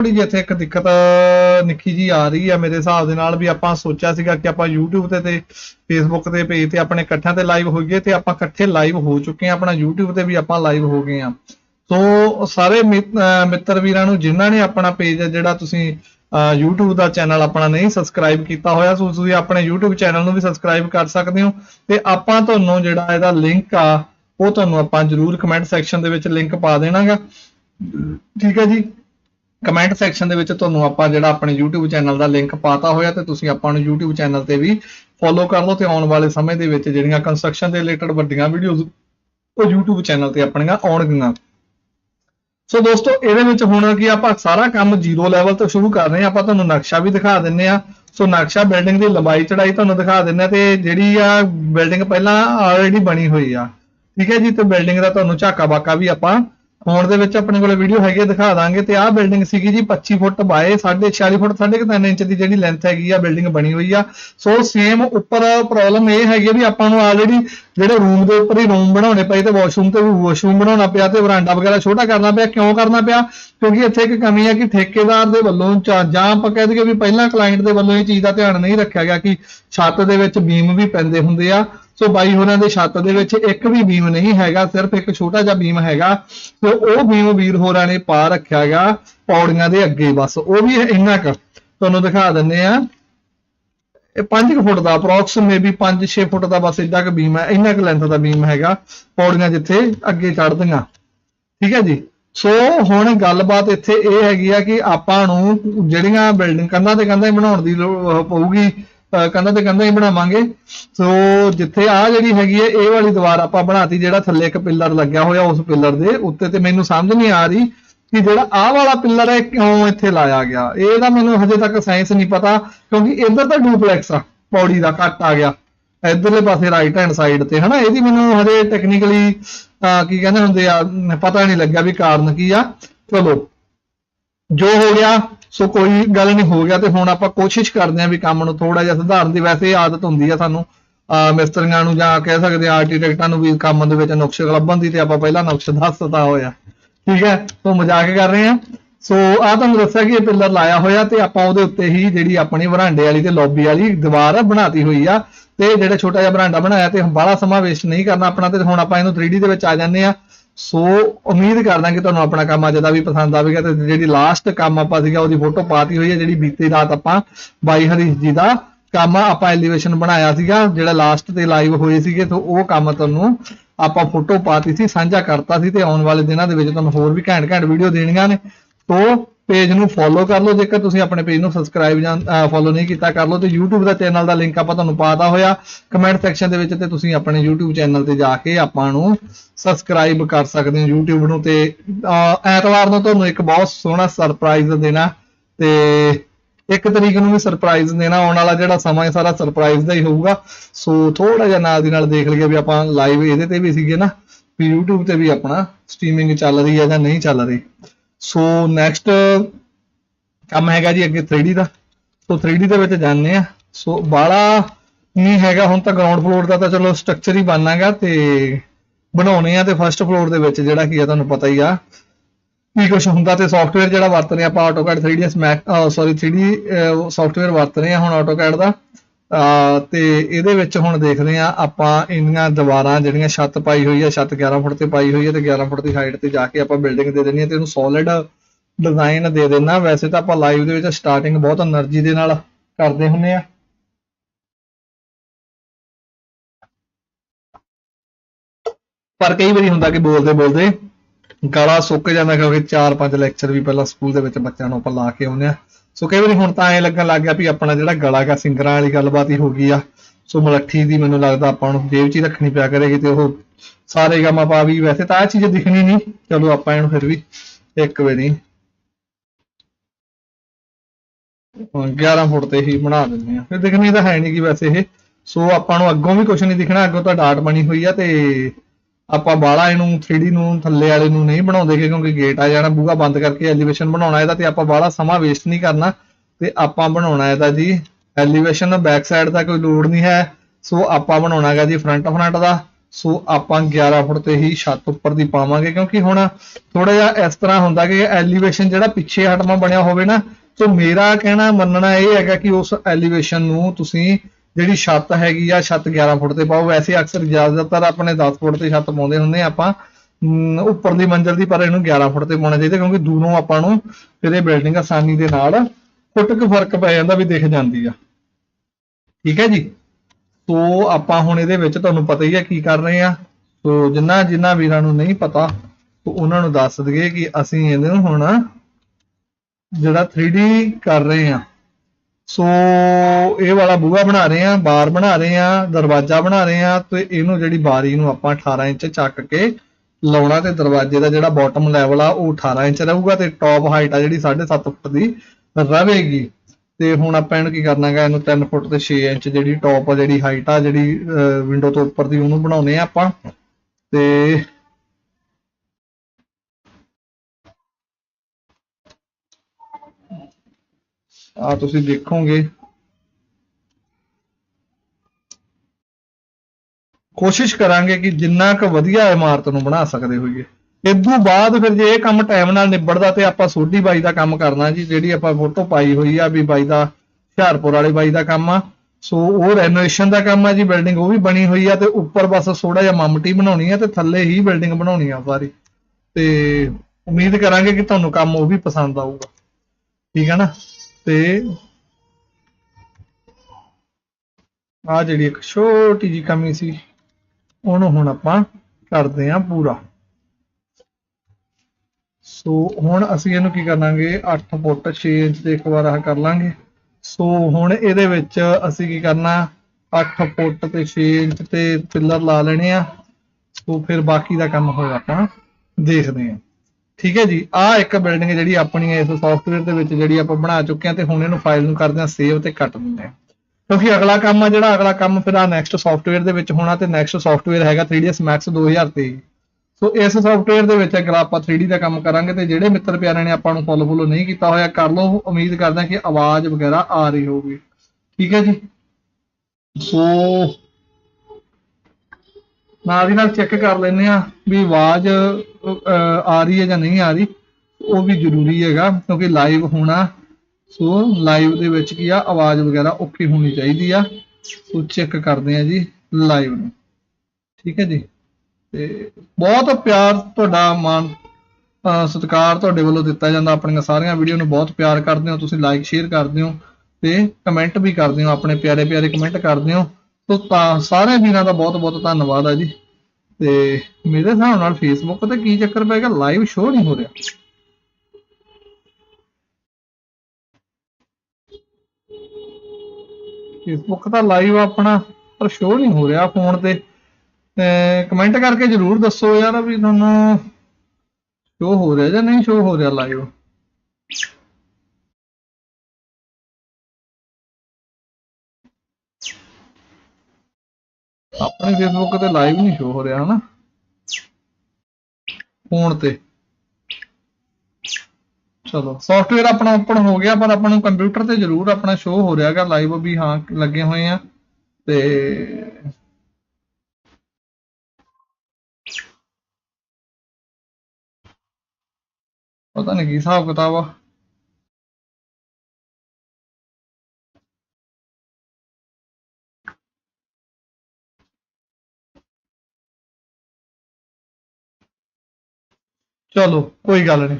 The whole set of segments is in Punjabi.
ਥੋੜੀ ਜਿਹੀ ਇੱਥੇ ਇੱਕ ਦਿੱਕਤ ਨਿੱਕੀ ਜੀ ਆ ਰਹੀ ਆ ਮੇਰੇ ਹਿਸਾਬ ਦੇ ਨਾਲ ਵੀ ਆਪਾਂ ਸੋਚਿਆ ਸੀਗਾ ਕਿ ਆਪਾਂ YouTube ਤੇ ਤੇ Facebook ਤੇ ਪੇਜ ਤੇ ਆਪਣੇ ਇਕੱਠਿਆਂ ਤੇ ਲਾਈਵ ਹੋਈਏ ਤੇ ਆਪਾਂ ਇਕੱਠੇ ਲਾਈਵ ਹੋ ਚੁੱਕੇ ਆ ਆਪਣਾ YouTube ਤੇ ਵੀ ਆਪਾਂ ਲਾਈਵ ਹੋ ਗਏ ਆ ਸੋ ਸਾਰੇ ਮਿੱਤਰ ਵੀਰਾਂ ਨੂੰ ਜਿਨ੍ਹਾਂ ਨੇ ਆਪਣਾ ਪੇਜ ਜਿਹੜਾ ਤੁਸੀਂ YouTube ਦਾ ਚੈਨਲ ਆਪਣਾ ਨਹੀਂ ਸਬਸਕ੍ਰਾਈਬ ਕੀਤਾ ਹੋਇਆ, ਸੋ ਤੁਸੀਂ ਆਪਣੇ YouTube ਚੈਨਲ ਨੂੰ ਵੀ ਸਬਸਕ੍ਰਾਈਬ ਕਰ ਸਕਦੇ ਹੋ ਤੇ ਆਪਾਂ ਤੁਹਾਨੂੰ ਜਿਹੜਾ ਇਹਦਾ ਲਿੰਕ ਆ, ਉਹ ਤੁਹਾਨੂੰ ਆਪਾਂ ਜਰੂਰ ਕਮੈਂਟ ਸੈਕਸ਼ਨ ਦੇ ਵਿੱਚ ਲਿੰਕ ਪਾ ਦੇਣਾਗਾ। ਠੀਕ ਹੈ ਜੀ? ਕਮੈਂਟ ਸੈਕਸ਼ਨ ਦੇ ਵਿੱਚ ਤੁਹਾਨੂੰ ਆਪਾਂ ਜਿਹੜਾ ਆਪਣੇ YouTube ਚੈਨਲ ਦਾ ਲਿੰਕ ਪਾਤਾ ਹੋਇਆ ਤੇ ਤੁਸੀਂ ਆਪਾਂ ਨੂੰ YouTube ਚੈਨਲ ਤੇ ਵੀ ਫੋਲੋ ਕਰ ਲਓ ਤੇ ਆਉਣ ਵਾਲੇ ਸਮੇਂ ਦੇ ਵਿੱਚ ਜਿਹੜੀਆਂ ਕੰਸਟਰਕਸ਼ਨ ਦੇ ਰਿਲੇਟਡ ਵੱਡੀਆਂ ਵੀਡੀਓਜ਼ ਉਹ YouTube ਚੈਨਲ ਤੇ ਆਪਣੀਆਂ ਆਉਣਗੀਆਂ। ਸੋ ਦੋਸਤੋ, ਇਹਦੇ ਵਿੱਚ ਹੁਣ ਕੀ ਆਪਾਂ ਸਾਰਾ ਕੰਮ ਜ਼ੀਰੋ ਲੈਵਲ ਤੋਂ ਸ਼ੁਰੂ ਕਰ ਰਹੇ ਹਾਂ। ਆਪਾਂ ਤੁਹਾਨੂੰ ਨਕਸ਼ਾ ਵੀ ਦਿਖਾ ਦਿੰਨੇ ਆ ਸੋ ਨਕਸ਼ਾ ਬਿਲਡਿੰਗ ਦੀ ਲੰਬਾਈ ਚੜਾਈ ਤੁਹਾਨੂੰ ਦਿਖਾ ਦਿੰਨੇ ਆ ਤੇ ਜਿਹੜੀ ਆ ਬਿਲਡਿੰਗ ਪਹਿਲਾਂ ਆਲਰੇਡੀ ਬਣੀ ਹੋਈ ਆ। ਠੀਕ ਹੈ ਜੀ? ਤੇ ਬਿਲਡਿੰਗ ਦਾ ਤੁਹਾਨੂੰ ਝਾਕਾ ਬਾਕਾ ਵੀ ਆਪਾਂ ਫੋਨ ਦੇ ਵਿੱਚ ਆਪਣੇ ਕੋਲੇ ਵੀਡੀਓ ਹੈਗੀ ਦਿਖਾ ਦਾਂਗੇ ਤੇ ਆਹ ਬਿਲਡਿੰਗ ਸੀਗੀ ਜੀ 25 ਫੁੱਟ ਬਾਏ 46 ਫੁੱਟ 3.5 ਇੰਚ ਦੀ ਜਿਹੜੀ ਲੈਂਥ ਹੈਗੀ ਆ ਬਿਲਡਿੰਗ ਬਣੀ ਹੋਈ ਆ। ਸੋ ਸੇਮ ਉੱਪਰ ਪ੍ਰੋਬਲਮ ਇਹ ਹੈਗੀ ਆ ਵੀ ਆਪਾਂ ਨੂੰ ਆਲਰੇਡੀ ਜਿਹੜੇ ਰੂਮ ਦੇ ਉੱਪਰ ਹੀ ਰੂਮ ਬਣਾਉਣੇ ਪਏ ਤੇ ਵਾਸ਼ਰੂਮ ਤੇ ਵੀ ਵਾਸ਼ਰੂਮ ਬਣਾਉਣਾ ਪਿਆ ਤੇ ਵਰਾਂਡਾ ਵਗੈਰਾ ਛੋਟਾ ਕਰਨਾ ਪਿਆ, ਕਿਉਂ ਕਰਨਾ ਪਿਆ? ਕਿਉਂਕਿ ਇੱਥੇ ਇੱਕ ਕਮੀ ਹੈ ਕਿ ਠੇਕੇਦਾਰ ਦੇ ਵੱਲੋਂ ਜਾਂ ਆਪਾਂ ਕਹਿ ਦਈਏ ਵੀ ਪਹਿਲਾਂ ਕਲਾਇੰਟ ਦੇ ਵੱਲੋਂ ਇਹ ਚੀਜ਼ ਦਾ ਧਿਆਨ ਨਹੀਂ ਰੱਖਿਆ ਗਿਆ ਕਿ ਛੱਤ ਦੇ ਵਿੱਚ ਬੀਮ ਵੀ ਪੈਂਦੇ ਹੁੰਦੇ ਆ। ਸੋ ਬਾਈ ਹੋਰਾਂ ਦੇ ਛੱਤ ਦੇ ਵਿੱਚ ਇੱਕ ਵੀ ਬੀਮ ਨਹੀਂ ਹੈਗਾ, ਸਿਰਫ ਇੱਕ ਛੋਟਾ ਜਿਹਾ ਬੀਮ ਹੈਗਾ ਸੋ ਉਹ ਬੀਮ ਵੀਰ ਹੋਰਾਂ ਨੇ ਪਾ ਰੱਖਿਆ ਗਿਆ ਪੌੜੀਆਂ ਦੇ ਅੱਗੇ ਬਸ, ਉਹ ਵੀ ਇੰਨਾ ਕੁ। ਤੁਹਾਨੂੰ ਦਿਖਾ ਦਿੰਦੇ ਆ ਇਹ 5 ਫੁੱਟ ਦਾ ਅਪਰੋਕਸ ਮੇਬੀ 5-6 ਫੁੱਟ ਦਾ ਬਸ ਇੰਨਾ ਕੁ ਬੀਮ ਹੈ, ਇੰਨਾ ਕੁ ਲੈਂਥ ਦਾ ਬੀਮ ਹੈਗਾ, ਪੌੜੀਆਂ ਜਿੱਥੇ ਅੱਗੇ ਚੜਦੀਆਂ ਠੀਕ ਹੈ ਜੀ? ਸੋ ਹੁਣ ਗੱਲਬਾਤ ਇੱਥੇ ਇਹ ਹੈਗੀ ਆ ਕਿ ਆਪਾਂ ਨੂੰ ਜਿਹੜੀਆਂ ਬਿਲਡਿੰਗ ਕੰਧਾਂ ਤੇ ਕੰਧਾਂ ਹੀ ਬਣਾਉਣ ਦੀ ਲੋੜ ਪਊਗੀ, ਅਹ, ਕੰਧਾਂ ਤੇ ਕੰਧਾਂ ਹੀ ਬਣਾਵਾਂਗੇ। ਸੋ ਜਿੱਥੇ ਆ ਜਿਹੜੀ ਹੈਗੀ ਹੈ ਇਹ ਵਾਲੀ ਦੀਵਾਰ ਆਪਾਂ ਬਣਾਤੀ ਜਿਹੜਾ ਥੱਲੇ ਇੱਕ ਪਿੱਲਰ ਲੱਗਿਆ ਹੋਇਆ ਉਸ ਪਿੱਲਰ ਦੇ ਉੱਤੇ ਤੇ ਮੈਨੂੰ ਸਮਝ ਨਹੀਂ ਆ ਰਹੀ ਕਿ ਜਿਹੜਾ ਆਹ ਵਾਲਾ ਪਿੱਲਰ ਹੈ ਕਿਉਂ ਇੱਥੇ ਲਾਇਆ ਗਿਆ? ਇਹਦਾ ਮੈਨੂੰ ਹਜੇ ਤੱਕ ਸਾਇੰਸ ਨਹੀਂ ਪਤਾ, ਕਿਉਂਕਿ ਇੱਧਰ ਤਾਂ ਡੂਪਲੈਕਸ ਆ, ਪੌੜੀ ਦਾ ਕੱਟ ਆ ਗਿਆ। ਇਧਰਲੇ ਪਾਸੇ ਰਾਈਟ ਹੈਂਡ ਸਾਈਡ ਤੇ, ਹਨਾ? ਇਹਦੀ ਮੈਨੂੰ ਹਜੇ ਟੈਕਨੀਕਲੀ ਕੀ ਕਹਿੰਦੇ ਹੁੰਦੇ ਆ ਪਤਾ ਨਹੀਂ ਲੱਗਿਆ ਵੀ ਕਾਰਨ ਕੀ ਆ। ਚਲੋ, ਜੋ ਹੋ ਗਿਆ, ਸੋ ਕੋਈ ਗੱਲ ਨਹੀਂ, ਹੋ ਗਿਆ ਤੇ ਹੁਣ ਆਪਾਂ ਕੋਸ਼ਿਸ਼ ਕਰਦੇ ਆਂ ਵੀ ਕੰਮ ਨੂੰ ਥੋੜਾ ਜਿਹਾ ਸੁਧਾਰਨ ਦੀ। ਵੈਸੇ ਆਦਤ ਹੁੰਦੀ ਆ ਸਾਨੂੰ, ਅਹ ਮਿਸਤਰੀਆਂ ਨੂੰ ਜਾਂ ਕਹਿ ਸਕਦੇ ਆ ਆਰਕੀਟੈਕਟਾਂ ਨੂੰ ਵੀ ਕੰਮ ਦੇ ਵਿੱਚ ਨੁਕਸ ਲੱਭਣ ਦੀ ਤੇ ਆਪਾਂ ਪਹਿਲਾਂ ਨੁਕਸ ਦੱਸਦਾ ਹੋਇਆ ਠੀਕ ਹੈ ਸੋ ਮਜ਼ਾਕ ਕਰ ਰਹੇ ਆ। ਸੋ ਆ ਤੁਹਾਨੂੰ ਦੱਸਿਆ ਕਿ ਇਹ ਪਿੱਲਰ ਲਾਇਆ ਹੋਇਆ ਤੇ ਆਪਾਂ ਉਹਦੇ ਉੱਤੇ ਹੀ ਜਿਹੜੀ ਆਪਣੀ ਵਰਾਂਡੇ ਵਾਲੀ ਤੇ ਲੌਬੀ ਵਾਲੀ ਦੀਵਾਰ ਆ ਬਣਾਤੀ ਹੋਈ ਆ। ਤੇ ਜਿਹੜਾ ਛੋਟਾ ਜਿਹਾ ਬਰਾਂਡਾ ਬਣਾਇਆ ਤੇ ਬਾਹਲਾ ਸਮਾਂ ਵੇਸਟ ਨਹੀਂ ਕਰਨਾ ਆਪਣਾ ਤੇ ਹੁਣ ਆਪਾਂ ਇਹਨੂੰ 3D ਦੇ ਵਿੱਚ ਆ ਜਾਂਦੇ ਆ। ਸੋ ਉਮੀਦ ਕਰਦਾ ਕਿ ਤੁਹਾਨੂੰ ਆਪਣਾ ਕੰਮ ਅੱਜ ਦਾ ਵੀ ਪਸੰਦ ਆਵੇਗਾ ਤੇ ਜਿਹੜੀ ਲਾਸਟ ਕੰਮ ਆਪਾਂ ਸੀਗਾ ਉਹਦੀ ਫੋਟੋ ਪਾਤੀ ਹੋਈ ਹੈ ਜਿਹੜੀ ਬੀਤੀ ਰਾਤ ਆਪਾਂ ਬਾਈ ਹਰੀਸ਼ ਜੀ ਦਾ ਕੰਮ ਆਪਾਂ ਐਲੀਵੇਸ਼ਨ ਬਣਾਇਆ ਸੀਗਾ, ਜਿਹੜਾ ਲਾਸਟ ਤੇ ਲਾਈਵ ਹੋਏ ਸੀਗੇ, ਤੇ ਉਹ ਕੰਮ ਤੁਹਾਨੂੰ ਆਪਾਂ ਫੋਟੋ ਪਾਤੀ ਸੀ, ਸਾਂਝਾ ਕਰਤਾ ਸੀ ਤੇ ਆਉਣ ਵਾਲੇ ਦਿਨਾਂ ਦੇ ਵਿੱਚ ਤੁਹਾਨੂੰ ਹੋਰ ਵੀ ਘੈਂਟ ਘੈਂਟ ਵੀਡੀਓ ਦੇਣੀਆਂ ਨੇ। ਤੋ ਪੇਜ ਨੂੰ ਫੋਲੋ ਕਰ ਲਓ, ਜੇਕਰ ਤੁਸੀਂ ਆਪਣੇ ਪੇਜ ਨੂੰ ਸਬਸਕ੍ਰਾਈਬ ਜਾਂ ਫੋਲੋ ਨਹੀਂ ਕੀਤਾ, ਕਰ ਲਓ। ਤੇ YouTube ਦਾ ਚੈਨਲ ਦਾ ਲਿੰਕ ਆਪਾਂ ਤੁਹਾਨੂੰ ਪਾਤਾ ਹੋਇਆ। ਕਮੈਂਟ ਸੈਕਸ਼ਨ ਦੇ ਵਿੱਚ ਤੇ ਤੁਸੀਂ ਆਪਣੇ YouTube ਚੈਨਲ ਤੇ ਜਾ ਕੇ ਆਪਾਂ ਨੂੰ ਸਬਸਕ੍ਰਾਈਬ ਕਰ ਸਕਦੇ ਹੋ YouTube ਨੂੰ ਤੇ ਐਤਵਾਰ ਨੂੰ ਤੁਹਾਨੂੰ ਇੱਕ ਬਹੁਤ ਸੋਹਣਾ ਸਰਪ੍ਰਾਈਜ਼ ਦੇਣਾ ਤੇ ਇੱਕ ਤਰੀਕ ਨੂੰ ਵੀ ਸਰਪ੍ਰਾਈਜ਼ ਦੇਣਾ, ਆਉਣ ਵਾਲਾ ਜਿਹੜਾ ਸਮਾਂ ਹੈ, ਸਾਰਾ ਸਰਪ੍ਰਾਈਜ਼ ਦਾ ਹੀ ਹੋਊਗਾ। ਸੋ ਥੋੜਾ ਜਿਹਾ ਨਾਲ ਦੀ ਨਾਲ ਦੇਖ ਲਈਏ ਵੀ ਆਪਾਂ ਲਾਈਵ ਇਹਦੇ ਤੇ ਵੀ ਸੀਗੇ ਨਾ, ਵੀ YouTube ਤੇ ਵੀ ਆਪਣਾ ਸਟ੍ਰੀਮਿੰਗ ਚੱਲ ਰਹੀ ਹੈ ਜਾਂ ਨਹੀਂ ਚੱਲ ਰਹੀ। ਸੋ ਨੈਕਸਟ ਕੰਮ ਹੈਗਾ ਜੀ ਅੱਗੇ 3D ਦਾ। ਸੋ 3D ਦੇ ਵਿੱਚ ਜਾਣਦੇ ਆ ਸੋ ਬਾਲਾ ਨਹੀਂ ਹੈਗਾ, ਹੁਣ ਤਾਂ ਗਰਾਊਂਡ ਫਲੋਰ ਦਾ ਤਾਂ ਚਲੋ ਸਟਰਕਚਰ ਹੀ ਬਣਨਾਗਾ ਤੇ ਬਣਾਉਣੇ ਆ ਤੇ ਫਰਸਟ ਫਲੋਰ ਦੇ ਵਿੱਚ ਜਿਹੜਾ ਕੀ ਆ, ਤੁਹਾਨੂੰ ਪਤਾ ਹੀ ਆ। ਕੀ ਕੁਛ ਹੁੰਦਾ ਤੇ ਸੌਫਟਵੇਅਰ ਜਿਹੜਾ ਵਰਤ ਰਹੇ ਆਪਾਂ AutoCAD 3ds Max sorry 3D software ਵਰਤ ਰਹੇ ਆ ਹੁਣ AutoCAD ਦਾ। ਤੇ ਇਹਦੇ ਵਿੱਚ ਹੁਣ ਦੇਖਦੇ ਆ, ਆਪਾਂ ਇਹਨਾਂ ਦੀਵਾਰਾਂ ਜਿਹੜੀਆਂ ਛੱਤ ਪਾਈ ਹੋਈ ਆ, ਛੱਤ 11 ਫੁੱਟ ਤੇ ਪਾਈ ਹੋਈ ਆ ਤੇ 11 ਫੁੱਟ ਦੀ ਹਾਈਟ ਤੇ ਜਾ ਕੇ ਆਪਾਂ ਬਿਲਡਿੰਗ ਦੇ ਦੇਣੀ ਆ ਤੇ ਇਹਨੂੰ ਸੋਲਿਡ ਡਿਜ਼ਾਈਨ ਦੇ ਦੇਣਾ ਵੈਸੇ ਤਾਂ ਆਪਾਂ ਲਾਈਵ ਦੇ ਵਿੱਚ ਸਟਾਰਟਿੰਗ ਬਹੁਤ એનર્ਜੀ ਦੇ ਨਾਲ ਕਰਦੇ ਹੁੰਦੇ ਹਾਂ ਪਰ ਕਈ ਵਾਰੀ ਹੁੰਦਾ ਕਿ ਬੋਲਦੇ ਬੋਲਦੇ ਗਲਾ ਸੁੱਕ ਜਾਂਦਾ ਕਿਉਂਕਿ 4-5 ਲੈਕਚਰ ਵੀ ਪਹਿਲਾਂ ਸਕੂਲ ਦੇ ਵਿੱਚ ਬੱਚਿਆਂ ਨੂੰ ਆਪਾਂ ਲਾ ਕੇ ਆਉਂਦੇ ਆ ਸੋ ਕਈ ਵਾਰੀ ਹੁਣ ਤਾਂ ਐਂ ਲੱਗਣ ਲੱਗ ਗਿਆ ਵੀ ਆਪਣਾ ਜਿਹੜਾ ਗਲਾ ਗਾ ਸਿੰਗਰਾਂ ਵਾਲੀ ਗੱਲਬਾਤ ਹੀ ਹੋ ਗਈ ਆ। ਸੋ ਮਲੱਠੀ ਦੀ ਮੈਨੂੰ ਲੱਗਦਾ ਆਪਾਂ ਨੂੰ ਜੇਬ 'ਚ ਹੀ ਰੱਖਣੀ ਪਿਆ ਕਰੇਗੀ ਤੇ ਉਹ ਸਾਰੇ ਗਾਮਾ ਪਾ ਵੀ ਵੈਸੇ ਤਾਂ ਇਹ ਚੀਜ਼ ਦਿਖਣੀ ਨਹੀਂ। ਚਲੋ ਆਪਾਂ ਇਹਨੂੰ ਫਿਰ ਵੀ ਇੱਕ ਵਾਰੀ ਹੁਣ 11 ਫੁੱਟ ਤੇ ਹੀ ਬਣਾ ਦਿੰਦੇ ਆ ਫਿਰ ਦਿਖਣੀ ਤਾਂ ਹੈ ਨਹੀਂ ਕਿ ਵੈਸੇ ਇਹ। ਸੋ ਆਪਾਂ ਨੂੰ ਅੱਗੋਂ ਵੀ ਕੁਝ ਨਹੀਂ ਦਿਖਣਾ, ਅੱਗੋਂ ਤਾਂ ਡਾਟ ਬਣੀ ਹੋਈ ਆ ਤੇ ਆਪਾਂ ਬਾਲਾ ਇਹਨੂੰ 3D ਨੂੰ, ਥੱਲੇ ਵਾਲੇ ਨੂੰ ਨਹੀਂ ਬਣਾਉਂਦੇ ਕਿਉਂਕਿ ਗੇਟ ਆ ਜਾਣਾ, ਬੂਹਾ ਬੰਦ ਕਰਕੇ ਐਲੀਵੇਸ਼ਨ ਬਣਾਉਣਾ ਇਹਦਾ ਤੇ ਆਪਾਂ ਬਾਲਾ ਸਮਾਂ ਵੇਸਟ ਨਹੀਂ ਕਰਨਾ ਤੇ ਆਪਾਂ ਬਣਾਉਣਾ ਇਹਦਾ ਜੀ। ਐਲੀਵੇਸ਼ਨ ਬੈਕ ਸਾਈਡ ਦਾ ਕੋਈ ਲੋਡ ਨਹੀਂ ਹੈ। ਸੋ ਆਪਾਂ ਬਣਾਉਣਾ ਹੈਗਾ ਜੀ ਫਰੰਟ ਫਰੰਟ ਦਾ। ਸੋ ਆਪਾਂ 11 ਫੁੱਟ ਤੇ ਹੀ ਛੱਤ ਉੱਪਰ ਦੀ ਪਾਵਾਂਗੇ ਕਿਉਂਕਿ ਹੁਣ ਥੋੜਾ ਜਿਹਾ ਇਸ ਤਰ੍ਹਾਂ ਹੁੰਦਾ ਕਿ ਐਲੀਵੇਸ਼ਨ ਜਿਹੜਾ ਪਿੱਛੇ ਹਟਵਾਂ ਬਣਿਆ ਹੋਵੇ ਨਾ, ਸੋ ਮੇਰਾ ਕਹਿਣਾ ਮੰਨਣਾ ਇਹ ਹੈਗਾ ਕਿ ਉਸ ਐਲੀਵੇਸ਼ਨ ਨੂੰ ਤੁਸੀਂ ਜਿਹੜੀ ਛੱਤ ਹੈਗੀ ਆ ਛੱਤ 11 ਫੁੱਟ ਤੇ ਪਾਓ ਵੈਸੇ ਅਕਸਰ ਜ਼ਿਆਦਾਤਰ ਆਪਣੇ 10 ਫੁੱਟ ਤੇ ਛੱਤ ਪਾਉਂਦੇ ਹੁੰਦੇ ਆ ਆਪਾਂ। ਅਮ, ਉੱਪਰਲੀ ਮੰਜ਼ਲ ਦੀ ਪਰ ਇਹਨੂੰ 11 ਫੁੱਟ ਤੇ ਪਾਉਣਾ ਚਾਹੀਦਾ ਕਿਉਂਕਿ ਦੂਰੋਂ ਆਪਾਂ ਨੂੰ ਫਿਰ ਇਹ ਬਿਲਡਿੰਗ ਆਸਾਨੀ ਦੇ ਨਾਲ ਫੁੱਟ ਕੁ ਫ਼ਰਕ ਪੈ ਜਾਂਦਾ ਵੀ ਦਿਖ ਜਾਂਦੀ ਆ। ਠੀਕ ਹੈ ਜੀ? ਸੋ ਆਪਾਂ ਹੁਣ ਇਹਦੇ ਵਿੱਚ ਤੁਹਾਨੂੰ ਪਤਾ ਹੀ ਹੈ ਕੀ ਕਰ ਰਹੇ ਆ। ਸੋ ਜਿੰਨਾ ਜਿੰਨਾ ਵੀਰਾਂ ਨੂੰ ਨਹੀਂ ਪਤਾ ਉਹਨਾਂ ਨੂੰ ਦੱਸ ਦਈਏ ਕਿ ਅਸੀਂ ਇਹਨੂੰ ਹੁਣ ਜਿਹੜਾ 3D ਕਰ ਰਹੇ ਆ। ਸੋ ਇਹ ਵਾਲਾ ਬੂਹਾ ਬਣਾ ਰਹੇ ਆ ਬਾਰ ਬਣਾ ਰਹੇ ਆ ਦਰਵਾਜ਼ਾ ਬਣਾ ਰਹੇ ਆ ਤੇ ਇਹਨੂੰ ਜਿਹੜੀ ਬਾਰੀ ਨੂੰ ਆਪਾਂ 18 ਇੰਚ ਚੱਕ ਕੇ ਲਾਉਣਾ ਤੇ ਦਰਵਾਜ਼ੇ ਦਾ ਜਿਹੜਾ ਬਾਟਮ ਲੈਵਲ ਆ ਉਹ 18 ਇੰਚ ਰਹੂਗਾ ਤੇ ਟੌਪ ਹਾਈਟ ਆ ਜਿਹੜੀ 7.5 ਫੁੱਟ ਦੀ ਰਹੇਗੀ। ਤੇ ਹੁਣ ਆਪਾਂ ਇਹਨੂੰ ਕੀ ਕਰਨਾਗਾ ਇਹਨੂੰ 3 ਫੁੱਟ ਤੇ 6 ਇੰਚ ਜਿਹੜੀ ਟੌਪ ਆ, ਜਿਹੜੀ ਹਾਈਟ ਆ, ਜਿਹੜੀ ਵਿੰਡੋ ਤੋਂ ਉੱਪਰ ਦੀ ਉਹਨੂੰ ਬਣਾਉਨੇ ਆ ਆਪਾਂ। ਤੇ ਆ ਤੁਸੀਂ ਦੇਖੋਗੇ। ਕੋਸ਼ਿਸ਼ ਕਰਾਂਗੇ ਕਿ ਜਿੰਨਾ ਕੁ ਵਧੀਆ ਇਮਾਰਤ ਨੂੰ ਬਣਾ ਸਕਦੇ ਹੋਈਏ। ਇਦੋਂ ਬਾਅਦ ਫਿਰ ਜੇ ਇਹ ਕੰਮ ਟਾਈਮ ਨਾਲ ਨਿਬੜਦਾ ਤੇ ਆਪਾਂ ਸੋਢੀ ਬਾਈ ਦਾ ਕੰਮ ਕਰਨਾ ਜੀ, ਜਿਹੜੀ ਆਪਾਂ ਫੋਟੋ ਪਾਈ ਹੋਈ ਆ ਵੀ ਬਾਈ ਦਾ ਹੁਸ਼ਿਆਰਪੁਰ ਵਾਲੇ ਬਾਈ ਦਾ ਕੰਮ ਆ। ਸੋ ਉਹ ਰੈਨੋਵੇਸ਼ਨ ਦਾ ਕੰਮ ਆ ਜੀ ਬਿਲਡਿੰਗ ਉਹ ਵੀ ਬਣੀ ਹੋਈ ਆ ਤੇ ਉੱਪਰ ਬਸ ਥੋੜਾ ਜਿਹਾ ਮਮਟੀ ਬਣਾਉਣੀ ਆ ਤੇ ਥੱਲੇ ਹੀ ਬਿਲਡਿੰਗ ਬਣਾਉਣੀ ਆ ਸਾਰੀ। ਤੇ ਉਮੀਦ ਕਰਾਂਗੇ ਕਿ ਤੁਹਾਨੂੰ ਕੰਮ ਉਹ ਵੀ ਪਸੰਦ ਆਊਗਾ। ਠੀਕ ਹੈ ਨਾ? ਤੇ ਆ ਜਿਹੜੀ ਇੱਕ ਛੋਟੀ ਜੀ ਕਮੀ ਸੀ, ਉਹਨੂੰ ਹੁਣ ਆਪਾਂ ਕਰਦੇ ਆਂ ਪੂਰਾ। ਸੋ ਹੁਣ ਅਸੀਂ ਇਹਨੂੰ ਕੀ ਕਰਾਂਗੇ 8 ਫੁੱਟ 6 ਇੰਚ ਦੇ ਇੱਕ ਵਾਰ ਆਹ ਕਰ ਲਾਂਗੇ। ਸੋ ਹੁਣ ਇਹਦੇ ਵਿੱਚ ਅਸੀਂ ਕੀ ਕਰਨਾ 8 ਫੁੱਟ ਤੇ 6 ਇੰਚ ਤੇ ਪਿੱਲਰ ਲਾ ਲੈਣੇ ਆ। ਸੋ ਫਿਰ ਬਾਕੀ ਦਾ ਕੰਮ ਹੋਇਆ ਆਪਾਂ ਦੇਖਦੇ ਹਾਂ। ਠੀਕ ਹੈ ਜੀ ਆ ਇੱਕ ਬਿਲਡਿੰਗ ਜਿਹੜੀ ਆਪਣੀ ਇਸ ਸੌਫਟਵੇਅਰ ਦੇ ਵਿੱਚ ਜਿਹੜੀ ਆਪਾਂ ਬਣਾ ਚੁੱਕੇ ਹਾਂ ਤੇ ਹੁਣ ਇਹਨੂੰ ਫਾਈਲ ਨੂੰ ਕਰਦੇ ਹਾਂ ਸੇਵ ਤੇ ਕੱਟ ਦਿੰਦੇ ਹਾਂ। ਕਿਉਂਕਿ ਅਗਲਾ ਕੰਮ ਆ ਜਿਹੜਾ, ਅਗਲਾ ਕੰਮ ਫਿਰ ਆ ਨੈਕਸਟ ਸੌਫਟਵੇਅਰ ਦੇ ਵਿੱਚ ਹੋਣਾ ਤੇ ਨੈਕਸਟ ਸੌਫਟਵੇਅਰ ਹੈਗਾ 3ds max 2023 ਸੋ ਇਸ ਸੌਫਟਵੇਅਰ ਦੇ ਵਿੱਚ ਅਗਲਾ ਆਪਾਂ 3D ਦਾ ਕੰਮ ਕਰਾਂਗੇ ਤੇ ਜਿਹੜੇ ਮਿੱਤਰ ਪਿਆਰਿਆਂ ਨੇ ਆਪਾਂ ਨੂੰ ਫੋਲੋ ਫੋਲੋ ਨਹੀਂ ਕੀਤਾ ਹੋਇਆ, ਕਰ ਲਓ, ਉਮੀਦ ਕਰਦਾ ਕਿ ਆਵਾਜ਼ ਵਗੈਰਾ ਆ ਰਹੀ ਹੋਊਗੀ। ਠੀਕ ਹੈ ਜੀ? ਸੋ ਨਾਲ ਦੀ ਨਾਲ ਚੈੱਕ ਕਰ ਲੈਂਦੇ ਆ ਵੀ ਆਵਾਜ਼ ਆ ਰਹੀ ਹੈ ਜਾਂ ਨਹੀਂ ਆ ਰਹੀ, ਉਹ ਵੀ ਜ਼ਰੂਰੀ ਹੈਗਾ, ਕਿਉਂਕਿ ਲਾਈਵ ਹੋਣਾ, ਸੋ ਲਾਈਵ ਦੇ ਵਿੱਚ ਕੀ ਆ, ਆਵਾਜ਼ ਵਗੈਰਾ ਓਕੇ ਹੋਣੀ ਚਾਹੀਦੀ ਆ। ਸੋ ਚੈੱਕ ਕਰਦੇ ਆ ਜੀ ਲਾਈਵ ਨੂੰ। ਠੀਕ ਹੈ ਜੀ? ਤੇ ਬਹੁਤ ਪਿਆਰ ਤੁਹਾਡਾ ਮਾਨ ਸਤਿਕਾਰ ਤੁਹਾਡੇ ਵੱਲੋਂ ਦਿੱਤਾ ਜਾਂਦਾ। ਆਪਣੀਆਂ ਸਾਰੀਆਂ ਵੀਡੀਓ ਨੂੰ ਬਹੁਤ ਪਿਆਰ ਕਰਦੇ ਹੋ, ਤੁਸੀਂ ਲਾਈਕ ਸ਼ੇਅਰ ਕਰਦੇ ਹੋ ਤੇ ਕਮੈਂਟ ਵੀ ਕਰਦੇ ਹੋ, ਆਪਣੇ ਪਿਆਰੇ ਪਿਆਰੇ ਕਮੈਂਟ ਕਰਦੇ ਹੋ। ਸੋ ਤਾਂ ਸਾਰੇ ਵੀਰਾਂ ਦਾ ਬਹੁਤ ਬਹੁਤ ਧੰਨਵਾਦ ਆ ਜੀ। ਤੇ ਮੇਰੇ ਹਿਸਾਬ ਨਾਲ ਫੇਸਬੁੱਕ ਤੇ ਕੀ ਚੱਕਰ ਪੈ ਗਿਆ ਲਾਈਵ ਸ਼ੋਅ ਨਹੀਂ ਹੋ ਰਿਹਾ। ਫੇਸਬੁੱਕ ਤਾਂ ਲਾਈਵ ਆਪਣਾ, ਪਰ ਸ਼ੋਅ ਨਹੀਂ ਹੋ ਰਿਹਾ ਫੋਨ ਤੇ। ਕਮੈਂਟ ਕਰਕੇ ਜਰੂਰ ਦੱਸੋ ਯਾਰ ਵੀ ਤੁਹਾਨੂੰ ਸ਼ੋਅ ਹੋ ਰਿਹਾ ਜਾਂ ਨਹੀਂ ਸ਼ੋਅ ਹੋ ਰਿਹਾ ਲਾਈਵ ਆਪਣੇ ਫੇਸਬੁੱਕ ਤੇ ਲਾਈਵ ਨਹੀਂ ਸ਼ੋਅ ਹੋ ਰਿਹਾ ਹਨਾ। ਫੋਨ ਤੇ। ਚਲੋ ਸੌਫਟਵੇਅਰ ਆਪਣਾ ਓਪਨ ਹੋ ਗਿਆ, ਪਰ ਆਪਾਂ ਨੂੰ ਕੰਪਿਊਟਰ ਤੇ ਜ਼ਰੂਰ ਆਪਣਾ ਸ਼ੋਅ ਹੋ ਰਿਹਾ ਰਿਹਾਗਾ ਲਾਈਵ ਵੀ ਹਾਂ, ਲੱਗੇ ਹੋਏ ਆ। ਤੇ ਪਤਾ ਨਹੀਂ ਕੀ ਹਿਸਾਬ ਕਿਤਾਬ ਆ। ਚਲੋ, ਕੋਈ ਗੱਲ ਨਹੀਂ।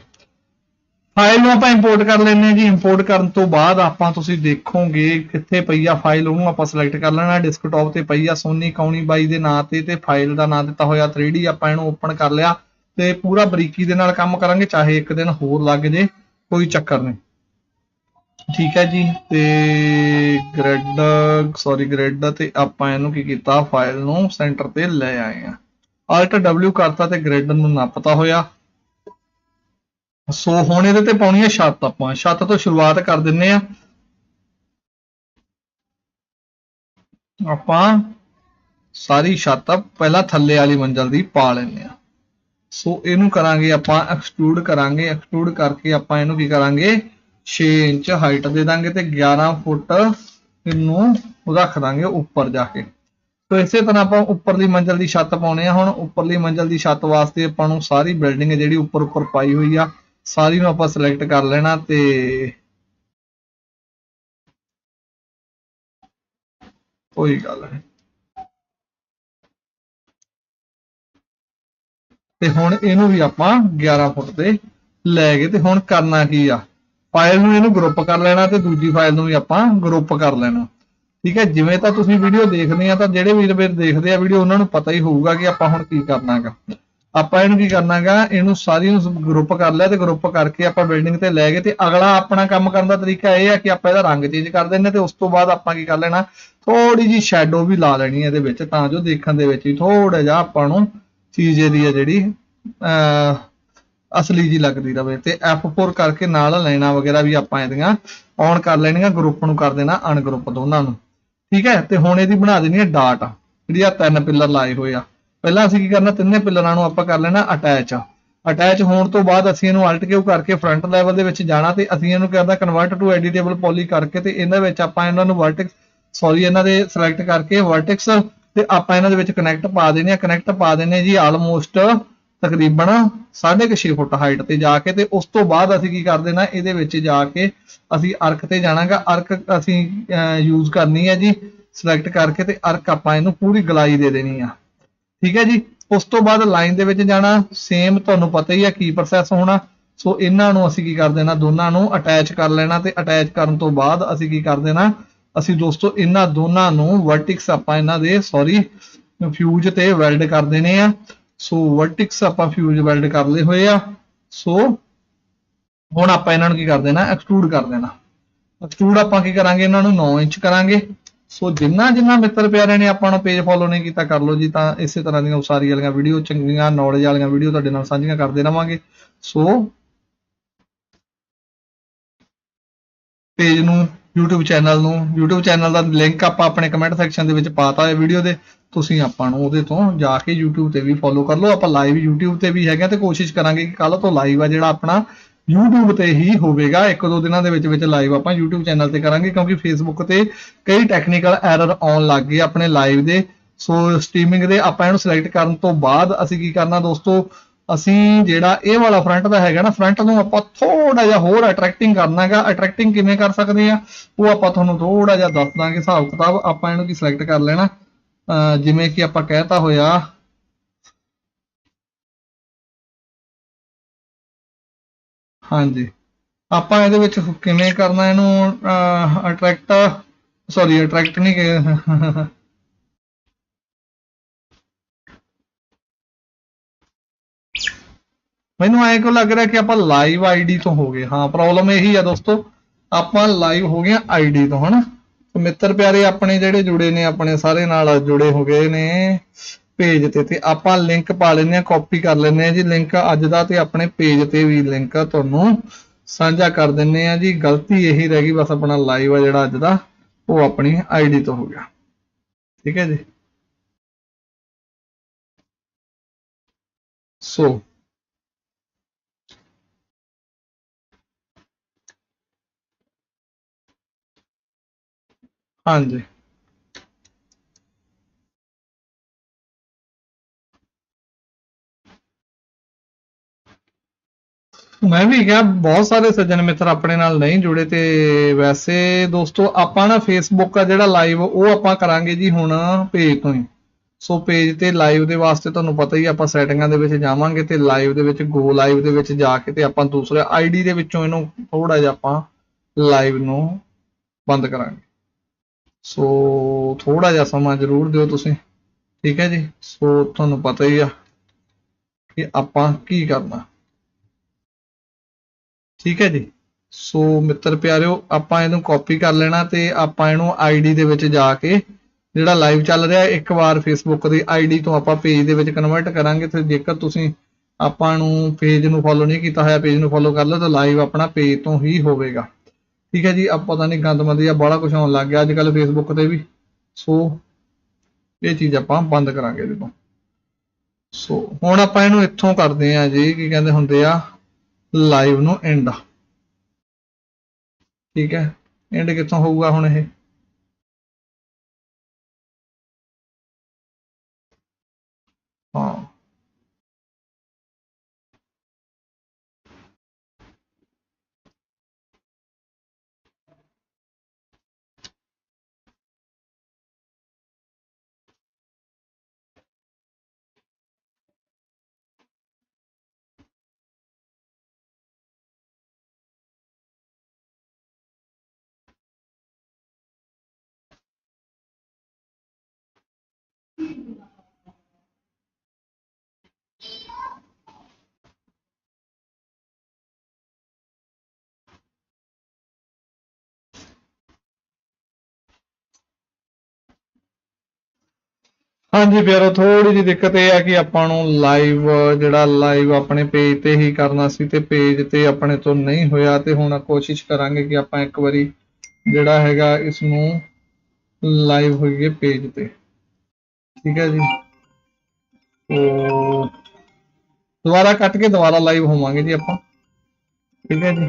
ਫਾਈਲ ਨੂੰ ਆਪਾਂ ਇੰਪੋਰਟ ਕਰ ਲੈਂਦੇ ਹਾਂ ਜੀ। ਇੰਪੋਰਟ ਕਰਨ ਤੋਂ ਬਾਅਦ ਆਪਾਂ ਤੁਸੀਂ ਦੇਖੋਗੇ ਕਿੱਥੇ ਪਈ ਆ ਫਾਈਲ ਉਹਨੂੰ ਆਪਾਂ ਸਿਲੈਕਟ ਕਰ ਲੈਣਾ। ਡੈਸਕਟਾਪ ਤੇ ਪਈ ਆ ਸੋਨੀ ਕੌਣੀ ਬਾਈ ਦੇ ਨਾਂ ਤੇ ਤੇ ਫਾਈਲ ਦਾ ਨਾਂ ਦਿੱਤਾ ਹੋਇਆ 3D ਆਪਾਂ ਇਹਨੂੰ ਓਪਨ ਕਰ ਲਿਆ ਤੇ ਪੂਰਾ ਬਰੀਕੀ ਦੇ ਨਾਲ ਕੰਮ ਕਰਾਂਗੇ, ਚਾਹੇ ਇੱਕ ਦਿਨ ਹੋਰ ਲੱਗ ਜੇ, ਕੋਈ ਚੱਕਰ ਨਹੀਂ। ਠੀਕ ਹੈ ਜੀ, ਤੇ ਗ੍ਰਿਡ ਸੌਰੀ ਗ੍ਰਿਡ ਤੇ ਆਪਾਂ ਇਹਨੂੰ ਕੀ ਕੀਤਾ ਫਾਈਲ ਨੂੰ ਸੈਂਟਰ ਤੇ ਲੈ ਆਏ ਆ ਆਲਟ W ਕਰਤਾ ਤੇ ਗ੍ਰਿਡ ਨੂੰ ਨੱਪਤਾ ਹੋਇਆ। ਸੋ ਹੁਣ ਇਹਦੇ ਤੇ ਪਾਉਣੀ ਹੈ ਛੱਤ ਆਪਾਂ। ਛੱਤ ਤੋਂ ਸ਼ੁਰੂਆਤ ਕਰ ਦਿੰਨੇ ਆ ਆਪਾਂ ਸਾਰੀ ਛੱਤ ਪਹਿਲਾਂ ਥੱਲੇ ਵਾਲੀ ਮੰਜ਼ਲ ਦੀ ਪਾ ਲੈਂਦੇ ਆ ਸੋ ਇਹਨੂੰ ਕਰਾਂਗੇ ਆਪਾਂ ਐਕਸਟਰੂਡ ਕਰਾਂਗੇ। ਐਕਸਟਰੂਡ ਕਰਕੇ ਆਪਾਂ ਇਹਨੂੰ ਕੀ ਕਰਾਂਗੇ? 6 ਇੰਚ ਹਾਈਟ ਦੇ ਦਾਂਗੇ ਤੇ 11 ਫੁੱਟ ਇਹਨੂੰ ਰੱਖ ਦਾਂਗੇ ਉੱਪਰ ਜਾ ਕੇ। ਸੋ ਇਸੇ ਤਰ੍ਹਾਂ ਆਪਾਂ ਉੱਪਰਲੀ ਮੰਜ਼ਲ ਦੀ ਛੱਤ ਪਾਉਣੇ ਆ। ਹੁਣ ਉੱਪਰਲੀ ਮੰਜ਼ਲ ਦੀ ਛੱਤ ਵਾਸਤੇ ਆਪਾਂ ਨੂੰ ਸਾਰੀ ਬਿਲਡਿੰਗ ਜਿਹੜੀ ਉੱਪਰ ਉੱਪਰ ਪਾਈ ਹੋਈ ਆ ਸਾਰੀ ਨੂੰ ਆਪਾਂ ਸਿਲੈਕਟ ਕਰ ਲੈਣਾ ਤੇ ਕੋਈ ਗੱਲ ਨਹੀਂ ਤੇ ਹੁਣ ਇਹਨੂੰ ਵੀ ਆਪਾਂ 11 ਫੁੱਟ ਤੇ ਲੈ ਗਏ ਤੇ ਹੁਣ ਕਰਨਾ ਕੀ ਆ? ਫਾਈਲ ਨੂੰ ਇਹਨੂੰ ਗਰੁੱਪ ਕਰ ਲੈਣਾ ਤੇ ਦੂਜੀ ਫਾਈਲ ਨੂੰ ਵੀ ਆਪਾਂ ਗਰੁੱਪ ਕਰ ਲੈਣਾ। ਠੀਕ ਹੈ, ਜਿਵੇਂ ਤਾਂ ਤੁਸੀਂ ਵੀਡੀਓ ਦੇਖਦੇ ਆ ਤਾਂ ਜਿਹੜੇ ਵੀਰ ਵੀਰ ਦੇਖਦੇ ਆ ਵੀਡੀਓ ਉਹਨਾਂ ਨੂੰ ਪਤਾ ਹੀ ਹੋਊਗਾ ਕਿ ਆਪਾਂ ਹੁਣ ਕੀ ਕਰਨਾਗਾ। ਆਪਾਂ ਇਹਨੂੰ ਕੀ ਕਰਨਾਗਾ, ਇਹਨੂੰ ਸਾਰੀ ਨੂੰ ਗਰੁੱਪ ਕਰ ਲਿਆ ਤੇ ਗਰੁੱਪ ਕਰਕੇ ਆਪਾਂ ਬਿਲਡਿੰਗ ਤੇ ਲੈ ਗਏ ਤੇ ਅਗਲਾ ਆਪਣਾ ਕੰਮ ਕਰਨ ਦਾ ਤਰੀਕਾ ਇਹ ਹੈ ਕਿ ਆਪਾਂ ਇਹਦਾ ਰੰਗ ਚੇਂਜ ਕਰ ਦਿੰਨੇ ਤੇ ਉਸ ਤੋਂ ਬਾਅਦ ਆਪਾਂ ਕੀ ਕਰ ਲੈਣਾ ਥੋੜੀ ਜੀ ਸ਼ੈਡੋ ਵੀ ਲਾ ਲੈਣੀ ਇਹਦੇ ਵਿੱਚ ਤਾਂ ਜੋ ਦੇਖਣ ਦੇ ਵਿੱਚ ਵੀ ਥੋੜਾ ਜਿਹਾ ਆਪਾਂ ਨੂੰ ਚੀਜ਼ ਇਹਦੀ ਹੈ ਜਿਹੜੀ, ਅਹ, ਅਸਲੀ ਜੀ ਲੱਗਦੀ ਰਵੇ ਤੇ F4 ਕਰਕੇ ਨਾਲ ਲਾਈਨਾਂ ਵਗੈਰਾ ਵੀ ਆਪਾਂ ਇਹਦੀਆਂ ਔਨ ਕਰ ਲੈਣੀਆਂ ਗਰੁੱਪ ਨੂੰ ਕਰ ਦੇਣਾ ਅਨਗਰੁੱਪ ਦੋਨਾਂ ਨੂੰ। ਠੀਕ ਹੈ? ਤੇ ਹੁਣ ਇਹਦੀ ਬਣਾ ਦੇਣੀ ਹੈ ਡਾਟ ਜਿਹੜੀ ਆ ਤਿੰਨ ਪਿੱਲਰ ਲਾਏ ਹੋਏ ਆ। ਪਹਿਲਾਂ ਅਸੀਂ ਕੀ ਕਰਨਾ, ਤਿੰਨੇ ਪਿੱਲਰਾਂ ਨੂੰ ਆਪਾਂ ਕਰ ਲੈਣਾ ਅਟੈਚ ਅਟੈਚ ਹੋਣ ਤੋਂ ਬਾਅਦ ਅਸੀਂ ਇਹਨੂੰ ਅਲਟ ਕਿਉਂ ਕਰਕੇ ਫਰੰਟ ਲੈਵਲ ਦੇ ਵਿੱਚ ਜਾਣਾ ਤੇ ਅਸੀਂ ਇਹਨੂੰ ਕਰਦਾ ਕਨਵਰਟ ਟੂ ਐਡੀਟੇਬਲ ਪੋਲੀ ਕਰਕੇ ਤੇ ਇਹਨਾਂ ਵਿੱਚ ਆਪਾਂ ਇਹਨਾਂ ਨੂੰ ਵਰਟੈਕਸ ਸੌਰੀ ਇਹਨਾਂ ਦੇ ਸਿਲੈਕਟ ਕਰਕੇ ਵਰਟੈਕਸ ਤੇ ਆਪਾਂ ਇਹਨਾਂ ਦੇ ਵਿੱਚ ਕਨੈਕਟ ਪਾ ਦੇਣੇ ਆ। ਕਨੈਕਟ ਪਾ ਦੇਣੇ ਜੀ ਆਲਮੋਸਟ ਤਕਰੀਬਨ 6.5 ਫੁੱਟ ਹਾਈਟ ਤੇ ਜਾ ਕੇ ਤੇ ਉਸ ਤੋਂ ਬਾਅਦ ਅਸੀਂ ਕੀ ਕਰ ਦੇਣਾ, ਇਹਦੇ ਵਿੱਚ ਜਾ ਕੇ ਅਸੀਂ ਅਰਕ ਤੇ ਜਾਣਾਗਾ। ਅਰਕ ਅਸੀਂ ਯੂਜ਼ ਕਰਨੀ ਹੈ ਜੀ ਸਿਲੈਕਟ ਕਰਕੇ ਤੇ ਅਰਕ ਆਪਾਂ ਇਹਨੂੰ ਪੂਰੀ ਗਲਾਈ ਦੇ ਦੇਣੀ ਆ। ਠੀਕ ਹੈ ਜੀ? ਉਸ ਤੋਂ ਬਾਅਦ ਲਾਈਨ ਦੇ ਵਿੱਚ ਜਾਣਾ ਸੇਮ ਤੁਹਾਨੂੰ ਪਤਾ ਹੀ ਆ ਕੀ ਪ੍ਰੋਸੈਸ ਹੋਣਾ। ਸੋ ਇਹਨਾਂ ਨੂੰ ਅਸੀਂ ਕੀ ਕਰ ਦੇਣਾ? ਦੋਨਾਂ ਨੂੰ ਅਟੈਚ ਕਰ ਲੈਣਾ ਤੇ ਅਟੈਚ ਕਰਨ ਤੋਂ ਬਾਅਦ ਅਸੀਂ ਕੀ ਕਰ ਦੇਣਾ? ਅਸੀਂ ਦੋਸਤੋ, ਇਹਨਾਂ ਦੋਨਾਂ ਨੂੰ ਵਰਟਿਕਸ ਆਪਾਂ ਇਹਨਾਂ ਦੇ ਸੌਰੀ ਫਿਊਜ਼ ਤੇ ਵੈਲਡ ਕਰ ਦੇਣੇ ਆ। ਸੋ ਵਰਟਿਕਸ ਆਪਾਂ ਫਿਊਜ਼ ਵੈਲਡ ਕਰ ਲਏ ਹੋਏ ਆ। ਸੋ ਹੁਣ ਆਪਾਂ ਇਹਨਾਂ ਨੂੰ ਕੀ ਕਰ ਦੇਣਾ? ਐਕਸਟਰੂਡ ਕਰ ਦੇਣਾ। ਐਕਸਟਰੂਡ ਆਪਾਂ ਕੀ ਕਰਾਂਗੇ? ਇਹਨਾਂ ਨੂੰ 9 ਇੰਚ ਕਰਾਂਗੇ। ਸੋ ਜਿੰਨਾ ਜਿੰਨਾ ਮਿੱਤਰ ਪਿਆਰਿਆਂ ਨੇ ਆਪਾਂ ਨੂੰ ਪੇਜ ਫੋਲੋ ਨਹੀਂ ਕੀਤਾ, ਕਰ ਲਓ ਜੀ, ਤਾਂ ਇਸੇ ਤਰ੍ਹਾਂ ਦੀਆਂ ਉਸਾਰੀ ਵਾਲੀਆਂ ਵੀਡੀਓ ਚੰਗੀਆਂ ਨੌਲੇਜ ਵਾਲੀਆਂ ਵੀਡੀਓ ਤੁਹਾਡੇ ਨਾਲ ਸਾਂਝੀਆਂ ਕਰਦੇ ਰਵਾਂਗੇ। ਸੋ ਪੇਜ ਨੂੰ, YouTube ਚੈਨਲ ਨੂੰ, YouTube ਚੈਨਲ ਦਾ ਲਿੰਕ ਆਪਾਂ ਆਪਣੇ ਕਮੈਂਟ ਸੈਕਸ਼ਨ ਦੇ ਵਿੱਚ ਪਾਤਾ ਹੈ ਵੀਡੀਓ ਦੇ। ਤੁਸੀਂ ਆਪਾਂ ਨੂੰ ਉਹਦੇ ਤੋਂ ਜਾ ਕੇ YouTube ਤੇ ਵੀ ਫੋਲੋ ਕਰ ਲਓ। ਆਪਾਂ ਲਾਈਵ YouTube ਤੇ ਵੀ ਹੈਗੇ ਆ ਤੇ ਕੋਸ਼ਿਸ਼ ਕਰਾਂਗੇ ਕਿ ਕੱਲ ਤੋਂ ਲਾਈਵ ਆ ਜਿਹੜਾ ਆਪਣਾ YouTube ਤੇ ਹੀ ਹੋਵੇਗਾ। ਇੱਕ ਦੋ ਦਿਨਾਂ ਦੇ ਵਿੱਚ ਵਿੱਚ ਲਾਈਵ ਆਪਾਂ YouTube ਚੈਨਲ ਤੇ ਕਰਾਂਗੇ, ਕਿਉਂਕਿ Facebook ਤੇ ਕਈ ਟੈਕਨੀਕਲ ਐਰਰ ਆਉਣ ਲੱਗ ਗਏ ਆਪਣੇ ਲਾਈਵ ਦੇ। ਸੋ ਸਟ੍ਰੀਮਿੰਗ ਦੇ ਆਪਾਂ ਇਹਨੂੰ ਸਿਲੈਕਟ ਕਰਨ ਤੋਂ ਬਾਅਦ ਅਸੀਂ ਕੀ ਕਰਨਾ ਦੋਸਤੋ? ਅਸੀਂ ਜਿਹੜਾ ਇਹ ਵਾਲਾ ਫਰੰਟ ਦਾ ਹੈਗਾ ਨਾ ਫਰੰਟ ਨੂੰ ਆਪਾਂ ਥੋੜਾ ਜਿਹਾ ਹੋਰ ਅਟਰੈਕਟਿੰਗ ਕਰਨਾ ਹੈਗਾ। ਅਟਰੈਕਟਿੰਗ ਕਿਵੇਂ ਕਰ ਸਕਦੇ ਆ? ਉਹ ਆਪਾਂ ਤੁਹਾਨੂੰ ਥੋੜਾ ਜਿਹਾ ਦੱਸ ਦਾਂਗੇ। ਹਿਸਾਬ ਕਿਤਾਬ ਆਪਾਂ ਇਹਨੂੰ ਕੀ ਸਿਲੈਕਟ ਕਰ ਲੈਣਾ? ਅਹ ਜਿਵੇਂ ਕਿ ਆਪਾਂ ਕਹਿਤਾ ਹੋਇਆ ਹਾਂਜੀ। ਆਪਾਂ ਇਹਦੇ ਵਿੱਚ ਕਿਵੇਂ ਕਰਨਾ ਇਹਨੂੰ ਅਟਰੈਕਟ ਸੌਰੀ ਅਟਰੈਕਟ ਨਹੀਂ ਕਿ ਮੈਨੂੰ ਐਂ ਕਿਉਂ ਲੱਗ ਰਿਹਾ ਕਿ ਆਪਾਂ ਲਾਈਵ ਆਈਡੀ ਤੋਂ ਹੋ ਗਏ। ਹਾਂ ਪ੍ਰੋਬਲਮ ਇਹੀ ਆ ਦੋਸਤੋ, ਆਪਾਂ ਲਾਈਵ ਹੋ ਗਏ ਆਈਡੀ ਤੋਂ, ਹਨਾ? ਮਿੱਤਰ ਪਿਆਰੇ, ਆਪਣੇ ਜਿਹੜੇ ਜੁੜੇ ਨੇ, ਆਪਣੇ ਸਾਰੇ ਨਾਲ ਜੁੜੇ ਹੋ ਗਏ ਨੇ। ਪੇਜ ਤੇ ਤੇ ਆਪਾਂ ਲਿੰਕ ਪਾ ਲੈਂਦੇ ਆ ਕਾਪੀ ਕਰ ਲੈਂਦੇ ਆ ਜੀ। ਲਿੰਕ ਅੱਜ ਦਾ ਤੇ ਆਪਣੇ ਪੇਜ ਤੇ ਵੀ ਲਿੰਕ ਤੁਹਾਨੂੰ ਸਾਂਝਾ ਕਰ ਦਿੰਨੇ ਆ ਜੀ। ਗਲਤੀ ਇਹੀ ਰਹਿ ਗਈ, ਬਸ ਆਪਣਾ ਲਾਈਵ ਆ ਜਿਹੜਾ ਅੱਜ ਦਾ, ਉਹ ਆਪਣੀ ਆਈਡੀ ਤੋਂ ਹੋ ਗਿਆ। ਠੀਕ ਹੈ ਜੀ? ਸੋ ਹਾਂਜੀ। ਮੈਂ ਵੀ ਕਿਹਾ, ਬਹੁਤ ਸਾਰੇ ਸੱਜਣ ਮਿੱਤਰ ਆਪਣੇ ਨਾਲ ਨਹੀਂ ਜੁੜੇ ਤੇ ਵੈਸੇ ਦੋਸਤੋ, ਆਪਾਂ ਨਾ ਫੇਸਬੁੱਕ ਆ ਜਿਹੜਾ ਲਾਈਵ ਉਹ ਆਪਾਂ ਕਰਾਂਗੇ ਜੀ ਹੁਣ ਪੇਜ ਤੋਂ ਹੀ। ਸੋ ਪੇਜ ਤੇ ਲਾਈਵ ਦੇ ਵਾਸਤੇ ਤੁਹਾਨੂੰ ਪਤਾ ਹੀ ਆਪਾਂ ਸੈਟਿੰਗਾਂ ਦੇ ਵਿੱਚ ਜਾਵਾਂਗੇ ਤੇ ਲਾਈਵ ਦੇ ਵਿੱਚ ਗੋ ਲਾਈਵ ਦੇ ਵਿੱਚ ਜਾ ਕੇ ਤੇ ਆਪਾਂ ਦੂਸਰੇ ਆਈਡੀ ਦੇ ਵਿੱਚੋਂ ਇਹਨੂੰ ਥੋੜਾ ਜਿਹਾ ਆਪਾਂ ਲਾਈਵ ਨੂੰ ਬੰਦ ਕਰਾਂਗੇ। ਸੋ ਥੋੜਾ ਜਿਹਾ ਸਮਾਂ ਜ਼ਰੂਰ ਦਿਓ ਤੁਸੀਂ, ਠੀਕ ਹੈ ਜੀ? ਸੋ ਤੁਹਾਨੂੰ ਪਤਾ ਹੀ ਆ ਕਿ ਆਪਾਂ ਕੀ ਕਰਨਾ। ਠੀਕ ਹੈ ਜੀ। ਸੋ ਮਿੱਤਰ ਪਿਆਰਿਓ, ਆਪਾਂ ਇਹਨੂੰ ਕਾਪੀ ਕਰ ਲੈਣਾ ਤੇ ਆਪਾਂ ਇਹਨੂੰ ਆਈਡੀ ਦੇ ਵਿੱਚ ਜਾ ਕੇ ਜਿਹੜਾ ਲਾਈਵ ਚੱਲ ਰਿਹਾ, ਇੱਕ ਵਾਰ ਫੇਸਬੁੱਕ ਦੀ ਆਈਡੀ ਤੋਂ ਆਪਾਂ ਪੇਜ ਦੇ ਵਿੱਚ ਕਨਵਰਟ ਕਰਾਂਗੇ ਤੇ ਜੇਕਰ ਤੁਸੀਂ ਆਪਾਂ ਨੂੰ ਪੇਜ ਨੂੰ ਫੋਲੋ ਨਹੀਂ ਕੀਤਾ ਹੋਇਆ ਪੇਜ ਨੂੰ ਫੋਲੋ ਕਰ ਲਓ ਤਾਂ ਲਾਈਵ ਆਪਣਾ ਪੇਜ ਤੋਂ ਹੀ ਹੋਵੇਗਾ। ਠੀਕ ਹੈ ਜੀ ਆ ਪਤਾ ਨਹੀਂ ਗੰਦਮੰਦੀ ਆ ਬੜਾ ਕੁਝ ਆਉਣ ਲੱਗ ਗਿਆ ਅੱਜ ਕੱਲ ਫੇਸਬੁੱਕ ਤੇ ਵੀ। ਸੋ ਇਹ ਚੀਜ਼ ਆਪਾਂ ਬੰਦ ਕਰਾਂਗੇ ਇਹਦੇ ਤੋਂ। ਸੋ ਹੁਣ ਆਪਾਂ ਇਹਨੂੰ ਇੱਥੋਂ ਕਰਦੇ ਆ ਜੀ, ਕੀ ਕਹਿੰਦੇ ਹੁੰਦੇ ਆ ਲਾਈਵ ਨੂੰ ਐਂਡ ਠੀਕ ਹੈ? ਐਂਡ ਕਿੱਥੋਂ ਹੋਊਗਾ ਹੁਣ ਇਹ? ਹਾਂ। ਹਾਂਜੀ ਫਿਰ ਥੋੜੀ ਜਿਹੀ ਦਿੱਕਤ ਇਹ ਹੈ ਕਿ ਆਪਾਂ ਨੂੰ ਲਾਈਵ ਜਿਹੜਾ ਲਾਈਵ ਆਪਣੇ ਪੇਜ ਤੇ ਹੀ ਕਰਨਾ ਸੀ ਤੇ ਪੇਜ ਤੇ ਆਪਣੇ ਤੋਂ ਨਹੀਂ ਹੋਇਆ ਤੇ ਹੁਣ ਕੋਸ਼ਿਸ਼ ਕਰਾਂਗੇ ਕਿ ਆਪਾਂ ਇੱਕ ਵਾਰੀ ਜਿਹੜਾ ਹੈਗਾ ਇਸ ਨੂੰ ਲਾਈਵ ਹੋਈਏ ਪੇਜ ਤੇ। ਠੀਕ ਹੈ ਜੀ? ਤੋ ਦੁਬਾਰਾ ਕੱਟ ਕੇ ਦੁਬਾਰਾ ਲਾਈਵ ਹੋਵਾਂਗੇ ਜੀ ਆਪਾਂ। ਠੀਕ ਹੈ ਜੀ?